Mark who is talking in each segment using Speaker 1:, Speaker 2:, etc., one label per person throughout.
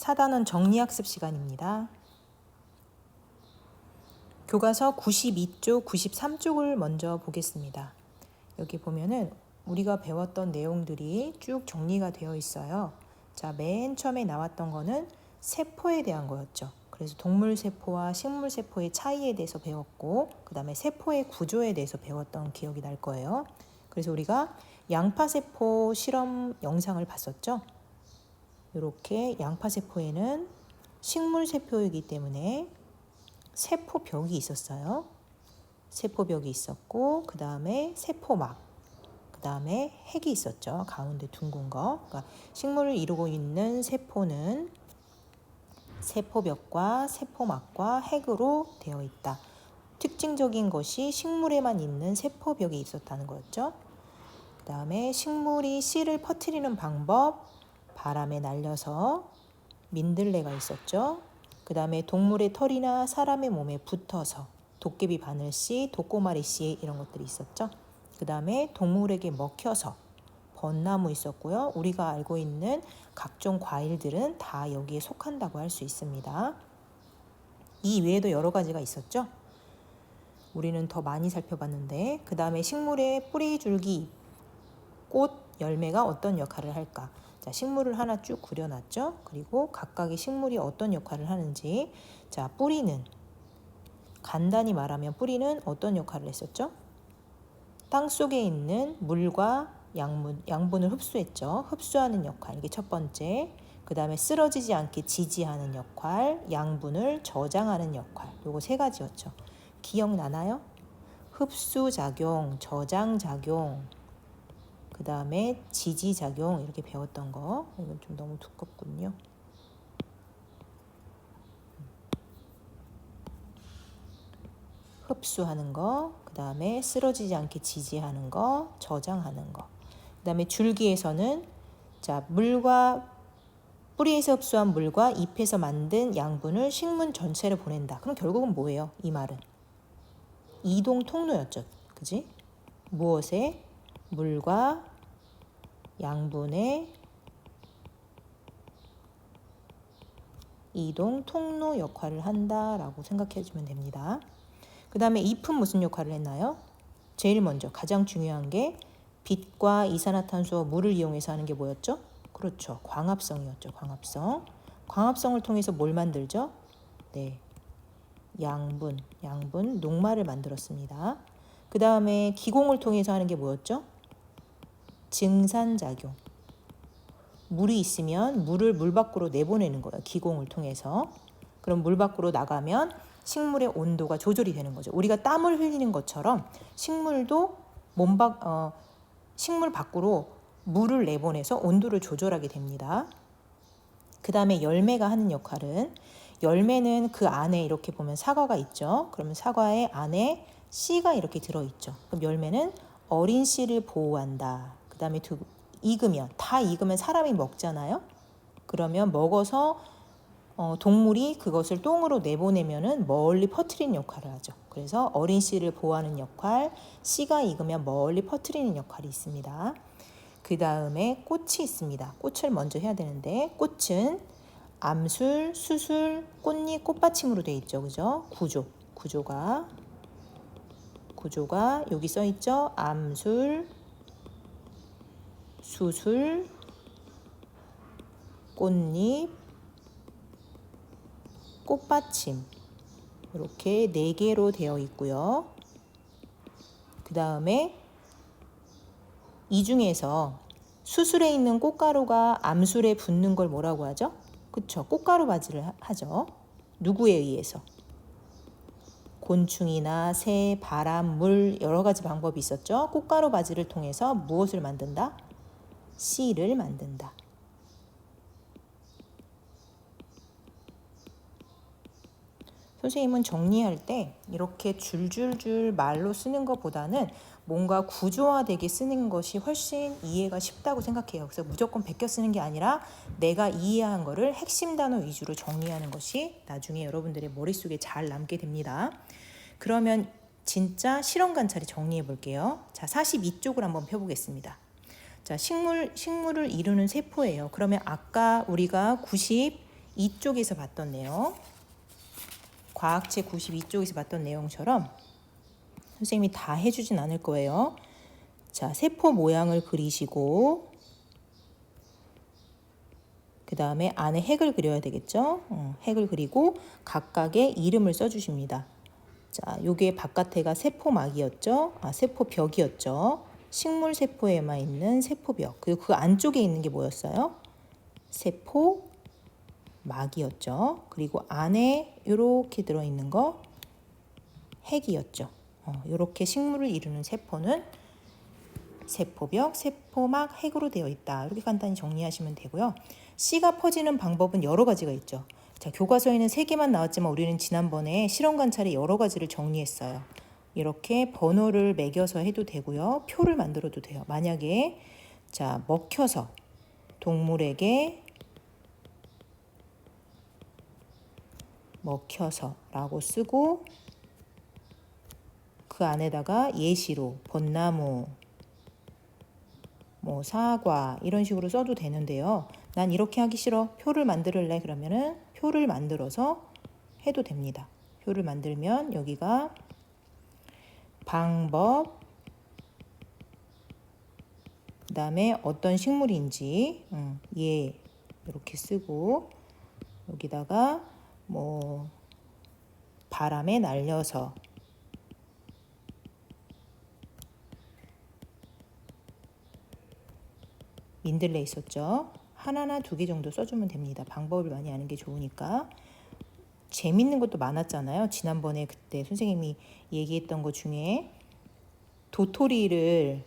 Speaker 1: 4단원 정리학습 시간입니다. 교과서 92쪽, 93쪽을 먼저 보겠습니다. 여기 보면은 우리가 배웠던 내용들이 쭉 정리가 되어 있어요. 자, 맨 처음에 나왔던 거는 세포에 대한 거였죠. 그래서 동물 세포와 식물 세포의 차이에 대해서 배웠고, 그 다음에 세포의 구조에 대해서 배웠던 기억이 날 거예요. 그래서 우리가 양파 세포 실험 영상을 봤었죠. 이렇게 양파 세포에는 식물 세포이기 때문에 세포벽이 있었어요. 세포벽이 있었고 그 다음에 세포막, 그 다음에 핵이 있었죠. 가운데 둥근 거. 그러니까 식물을 이루고 있는 세포는 세포벽과 세포막과 핵으로 되어 있다. 특징적인 것이 식물에만 있는 세포벽이 있었다는 거였죠. 그 다음에 식물이 씨를 퍼뜨리는 방법, 바람에 날려서 민들레가 있었죠. 그 다음에 동물의 털이나 사람의 몸에 붙어서 도깨비 바늘씨, 독고마리 씨 이런 것들이 있었죠. 그 다음에 동물에게 먹혀서 벚나무 있었고요. 우리가 알고 있는 각종 과일들은 다 여기에 속한다고 할 수 있습니다. 이 외에도 여러 가지가 있었죠. 우리는 더 많이 살펴봤는데 그 다음에 식물의 뿌리, 줄기, 꽃, 열매가 어떤 역할을 할까? 자, 식물을 하나 쭉 그려놨죠. 그리고 각각의 식물이 어떤 역할을 하는지. 자, 뿌리는 간단히 말하면 뿌리는 어떤 역할을 했었죠? 땅 속에 있는 물과 양분, 양분을 흡수했죠. 흡수하는 역할. 이게 첫 번째. 그 다음에 쓰러지지 않게 지지하는 역할, 양분을 저장하는 역할. 요거 세 가지였죠. 기억나나요? 흡수작용, 저장작용, 그 다음에 지지작용 이렇게 배웠던 거 이건 좀 너무 두껍군요. 흡수하는 거, 그 다음에 쓰러지지 않게 지지하는 거, 저장하는 거. 그 다음에 줄기에서는 자 물과 뿌리에서 흡수한 물과 잎에서 만든 양분을 식물 전체를 보낸다. 그럼 결국은 뭐예요? 이 말은 이동 통로였죠, 그지? 무엇에 물과 양분의 이동 통로 역할을 한다라고 생각해 주면 됩니다. 그 다음에 잎은 무슨 역할을 했나요? 제일 먼저 가장 중요한 게 빛과 이산화탄소와 물을 이용해서 하는 게 뭐였죠? 그렇죠. 광합성이었죠. 광합성. 광합성을 통해서 뭘 만들죠? 네. 양분, 양분, 녹말을 만들었습니다. 그 다음에 기공을 통해서 하는 게 뭐였죠? 증산작용. 물이 있으면 물을 물 밖으로 내보내는 거예요. 기공을 통해서. 그럼 물 밖으로 나가면 식물의 온도가 조절이 되는 거죠. 우리가 땀을 흘리는 것처럼 식물도 몸 밖, 어, 식물 밖으로 물을 내보내서 온도를 조절하게 됩니다. 그 다음에 열매가 하는 역할은 열매는 그 안에 이렇게 보면 사과가 있죠. 그러면 사과의 안에 씨가 이렇게 들어있죠. 그럼 열매는 어린 씨를 보호한다. 그 다음에 익으면 다 익으면 사람이 먹잖아요. 그러면 먹어서 어, 동물이 그것을 똥으로 내보내면은 멀리 퍼트리는 역할을 하죠. 그래서 어린 씨를 보호하는 역할, 씨가 익으면 멀리 퍼트리는 역할이 있습니다. 그 다음에 꽃이 있습니다. 꽃을 먼저 해야 되는데 꽃은 암술, 수술, 꽃잎, 꽃받침으로 되어 있죠. 그죠? 구조. 구조가 구조가 여기 써 있죠. 암술, 수술, 꽃잎, 꽃받침 이렇게 네 개로 되어 있고요. 그 다음에 이 중에서 수술에 있는 꽃가루가 암술에 붙는 걸 뭐라고 하죠? 그쵸? 꽃가루 바지를 하죠. 누구에 의해서? 곤충이나 새, 바람, 물 여러 가지 방법이 있었죠. 꽃가루 바지를 통해서 무엇을 만든다? 씨를 만든다. 선생님은 정리할 때 이렇게 줄줄줄 말로 쓰는 것보다는 뭔가 구조화되게 쓰는 것이 훨씬 이해가 쉽다고 생각해요. 그래서 무조건 베껴 쓰는 게 아니라 내가 이해한 거를 핵심 단어 위주로 정리하는 것이 나중에 여러분들의 머릿속에 잘 남게 됩니다. 그러면 진짜 실험 관찰이 정리해 볼게요. 자, 42쪽을 한번 펴 보겠습니다. 자, 식물 식물을 이루는 세포예요. 그러면 아까 우리가 90 이쪽에서 봤던 내용, 과학책 92쪽에서 봤던 내용처럼 선생님이 다 해주진 않을 거예요. 자, 세포 모양을 그리시고 그 다음에 안에 핵을 그려야 되겠죠. 어, 핵을 그리고 각각의 이름을 써주십니다. 자, 요게 바깥에가 세포막이었죠. 아, 세포벽이었죠. 식물 세포에만 있는 세포벽. 그리고 그 안쪽에 있는 게 뭐였어요? 세포 막이었죠. 그리고 안에 이렇게 들어있는 거 핵이었죠. 어, 이렇게 식물을 이루는 세포는 세포벽, 세포막, 핵으로 되어 있다. 이렇게 간단히 정리하시면 되고요. 씨가 퍼지는 방법은 여러 가지가 있죠. 자, 교과서에는 세 개만 나왔지만 우리는 지난번에 실험 관찰에 여러 가지를 정리했어요. 이렇게 번호를 매겨서 해도 되고요. 표를 만들어도 돼요. 만약에 자, 먹혀서 동물에게 먹혀서라고 쓰고 그 안에다가 예시로 벚나무 뭐 사과 이런 식으로 써도 되는데요. 난 이렇게 하기 싫어. 표를 만들을래. 그러면은 표를 만들어서 해도 됩니다. 표를 만들면 여기가 방법 그 다음에 어떤 식물인지 음, 예 이렇게 쓰고 여기다가 뭐 바람에 날려서 민들레 있었죠. 하나나 두 개 정도 써주면 됩니다. 방법을 많이 아는 게 좋으니까. 재밌는 것도 많았잖아요. 지난번에 그때 선생님이 얘기했던 것 중에 도토리를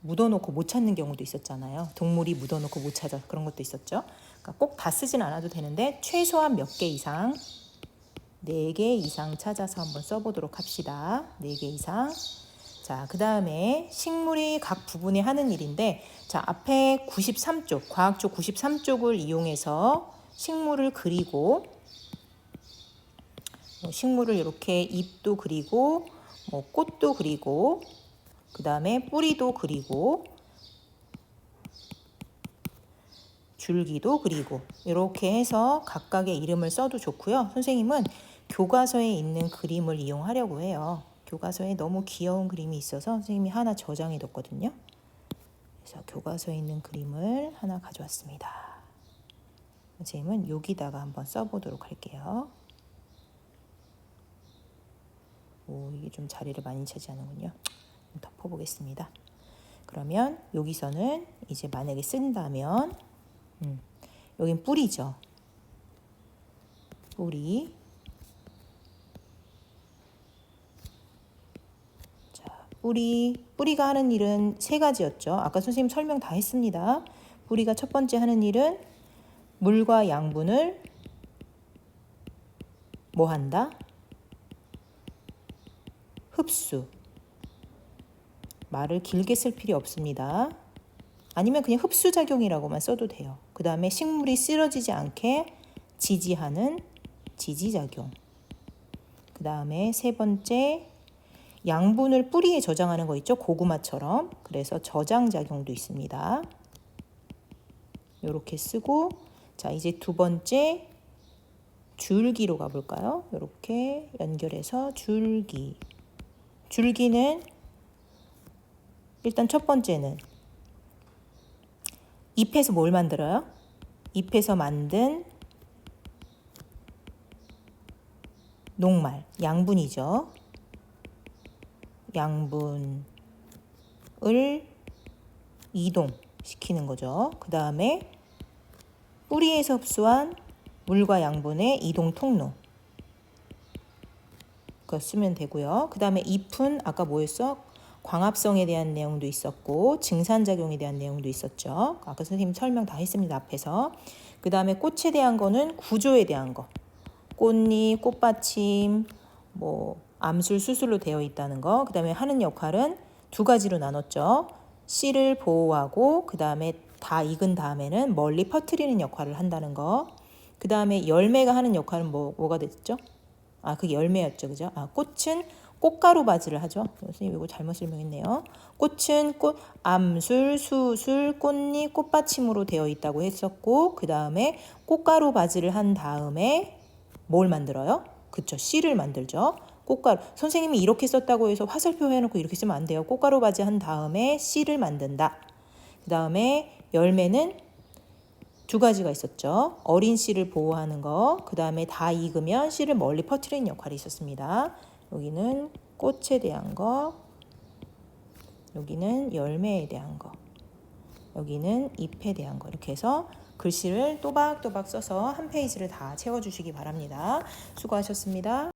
Speaker 1: 묻어놓고 못 찾는 경우도 있었잖아요. 동물이 묻어놓고 못 찾아 그런 것도 있었죠. 그러니까 꼭 다 쓰진 않아도 되는데 최소한 몇 개 이상 네개 이상 찾아서 한번 써보도록 합시다. 네개 이상. 자, 그 다음에 식물이 각 부분에 하는 일인데, 자, 앞에 93쪽, 과학쪽 93쪽을 이용해서 식물을 그리고, 뭐 식물을 이렇게 잎도 그리고, 뭐 꽃도 그리고, 그 다음에 뿌리도 그리고, 줄기도 그리고, 이렇게 해서 각각의 이름을 써도 좋고요. 선생님은 교과서에 있는 그림을 이용하려고 해요. 교과서에 너무 귀여운 그림이 있어서 선생님이 하나 저장해 뒀거든요. 그래서 교과서에 있는 그림을 하나 가져왔습니다. 선생님은 여기다가 한번 써보도록 할게요. 오, 이게 좀 자리를 많이 차지하는군요. 덮어보겠습니다. 그러면 여기서는 이제 만약에 쓴다면, 음, 여긴 뿌리죠. 뿌리. 뿌리, 뿌리가 하는 일은 세 가지였죠. 아까 선생님 설명 다 했습니다. 뿌리가 첫 번째 하는 일은 물과 양분을 뭐 한다? 흡수. 말을 길게 쓸 필요 없습니다. 아니면 그냥 흡수작용이라고만 써도 돼요. 그 다음에 식물이 쓰러지지 않게 지지하는 지지작용. 그 다음에 세 번째 양분을 뿌리에 저장하는 거 있죠? 고구마처럼. 그래서 저장 작용도 있습니다. 이렇게 쓰고 자, 이제 두 번째 줄기로 가 볼까요? 이렇게 연결해서 줄기. 줄기는 일단 첫 번째는 잎에서 뭘 만들어요? 잎에서 만든 녹말, 양분이죠. 양분을 이동시키는 거죠. 그 다음에 뿌리에서 흡수한 물과 양분의 이동 통로. 그거 쓰면 되고요. 그 다음에 잎은 아까 뭐였어? 광합성에 대한 내용도 있었고 증산작용에 대한 내용도 있었죠. 아까 선생님 설명 다 했습니다. 앞에서. 그 다음에 꽃에 대한 거는 구조에 대한 거. 꽃잎, 꽃받침, 뭐 암술 수술로 되어 있다는 거. 그 다음에 하는 역할은 두 가지로 나눴죠. 씨를 보호하고 그 다음에 다 익은 다음에는 멀리 퍼뜨리는 역할을 한다는 거. 그 다음에 열매가 하는 역할은 뭐, 뭐가 됐죠? 아, 그게 열매였죠. 그죠? 아, 꽃은 꽃가루 바지를 하죠. 선생님 이거 잘못 설명했네요. 꽃은 꽃, 암술, 수술, 꽃잎, 꽃받침으로 되어 있다고 했었고 그 다음에 꽃가루 바지를 한 다음에 뭘 만들어요? 그쵸, 씨를 만들죠. 꽃가루. 선생님이 이렇게 썼다고 해서 화살표 해놓고 이렇게 쓰면 안 돼요. 꽃가루 바지 한 다음에 씨를 만든다. 그 다음에 열매는 두 가지가 있었죠. 어린 씨를 보호하는 거, 그 다음에 다 익으면 씨를 멀리 퍼뜨리는 역할이 있었습니다. 여기는 꽃에 대한 거, 여기는 열매에 대한 거, 여기는 잎에 대한 거 이렇게 해서 글씨를 또박또박 써서 한 페이지를 다 채워주시기 바랍니다. 수고하셨습니다.